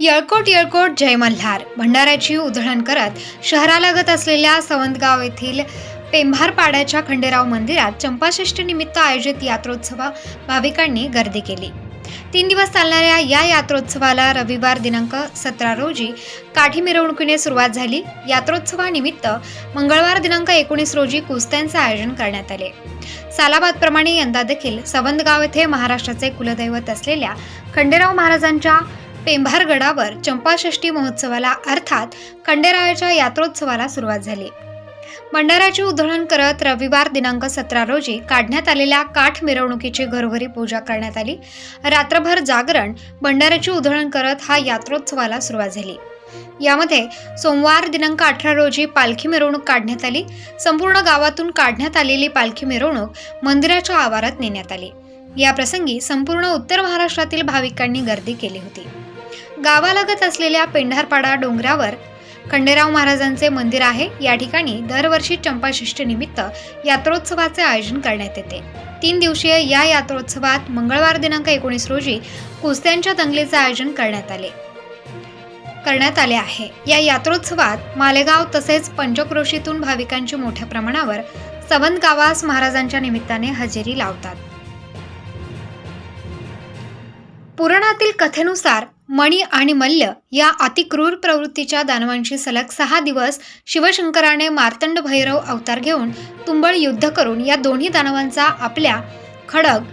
येळकोट येळकोट जय मल्हार. भंडाऱ्याची उधळण करत शहरालगत असलेल्या सवंतगाव येथील पेंभारपाड्याच्या खंडेराव मंदिरात चंपाषष्ठी निमित्त आयोजित यात्रोत्सवा भाविकांनी गर्दी केली. तीन दिवस चालणाऱ्या या यात्रोत्सवाला रविवार दिनांक सतरा रोजी काठी मिरवणुकीने सुरुवात झाली. यात्रोत्सवानिमित्त मंगळवार दिनांक एकोणीस रोजी कुस्त्यांचे आयोजन करण्यात आले. सालाबादप्रमाणे यंदा देखील सवंतगाव येथे महाराष्ट्राचे कुलदैवत असलेल्या खंडेराव महाराजांच्या पेंभारगडावर चंपाषष्ठी महोत्सवाला अर्थात खंडेरायाच्या यात्रोत्सवाला सुरुवात झाली. भंडाऱ्याची उधळण करत रविवार दिनांक सतरा रोजी काढण्यात आलेल्या काठ मिरवणुकीची घरोघरी पूजा करण्यात आली. रात्रभर जागरण भंडाऱ्याची उधळण करत हा यात्रोत्सवाला सुरुवात झाली. यामध्ये सोमवार दिनांक अठरा रोजी पालखी मिरवणूक काढण्यात आली. संपूर्ण गावातून काढण्यात आलेली पालखी मिरवणूक मंदिराच्या आवारात नेण्यात आली. या प्रसंगी संपूर्ण उत्तर महाराष्ट्रातील भाविकांनी गर्दी केली होती. गावालगत असलेल्या पेंढारपाडा डोंगरावर खंडेराव महाराजांचे मंदिर आहे. या ठिकाणी दरवर्षी चंपाषष्ठीनिमित्त यात्रोत्सवाचे आयोजन करण्यात येते. तीन दिवसीय या यात्रोत्सवात मंगळवार दिनांक एकोणीस रोजी कुस्त्यांच्या दंगलीचे आयोजन करण्यात आले. करण्यात आले आहे. या यात्रोत्सवात मालेगाव तसेच पंचक्रोशीतून भाविकांची मोठ्या प्रमाणावर सवंत गावास महाराजांच्या निमित्ताने हजेरी लावतात. पुराणातील कथेनुसार मणी आणि मल्ल या अतिक्रूर प्रवृत्तीच्या दानवांशी सलग सहा दिवस शिवशंकराने मार्तंड भैरव अवतार घेऊन तुंबळ युद्ध करून या दोन्ही दानवांचा आपल्या खडग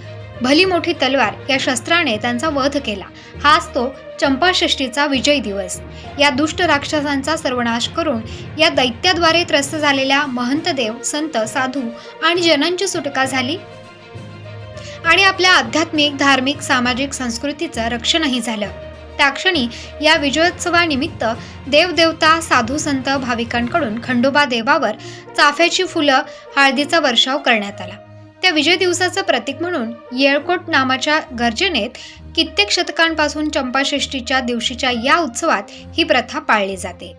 भली मोठी तलवार या शस्त्राने त्यांचा वध केला. हाच तो चंपाषष्टीचा विजय दिवस. या दुष्ट राक्षसांचा सर्वनाश करून या दैत्याद्वारे त्रस्त झालेल्या महंतदेव संत साधू आणि जनांची सुटका झाली आणि आपल्या आध्यात्मिक धार्मिक सामाजिक संस्कृतीचं रक्षणही झालं. त्याक्षणी या विजयोत्सवानिमित्त देवदेवता साधू संत भाविकांकडून खंडोबा देवावर चाफ्याची फुलं हळदीचा वर्षाव करण्यात आला. त्या विजय दिवसाचं प्रतीक म्हणून येळकोट नामाच्या गर्जनेत कित्येक शतकांपासून चंपाषष्ठीच्या दिवशीच्या या उत्सवात ही प्रथा पाळली जाते.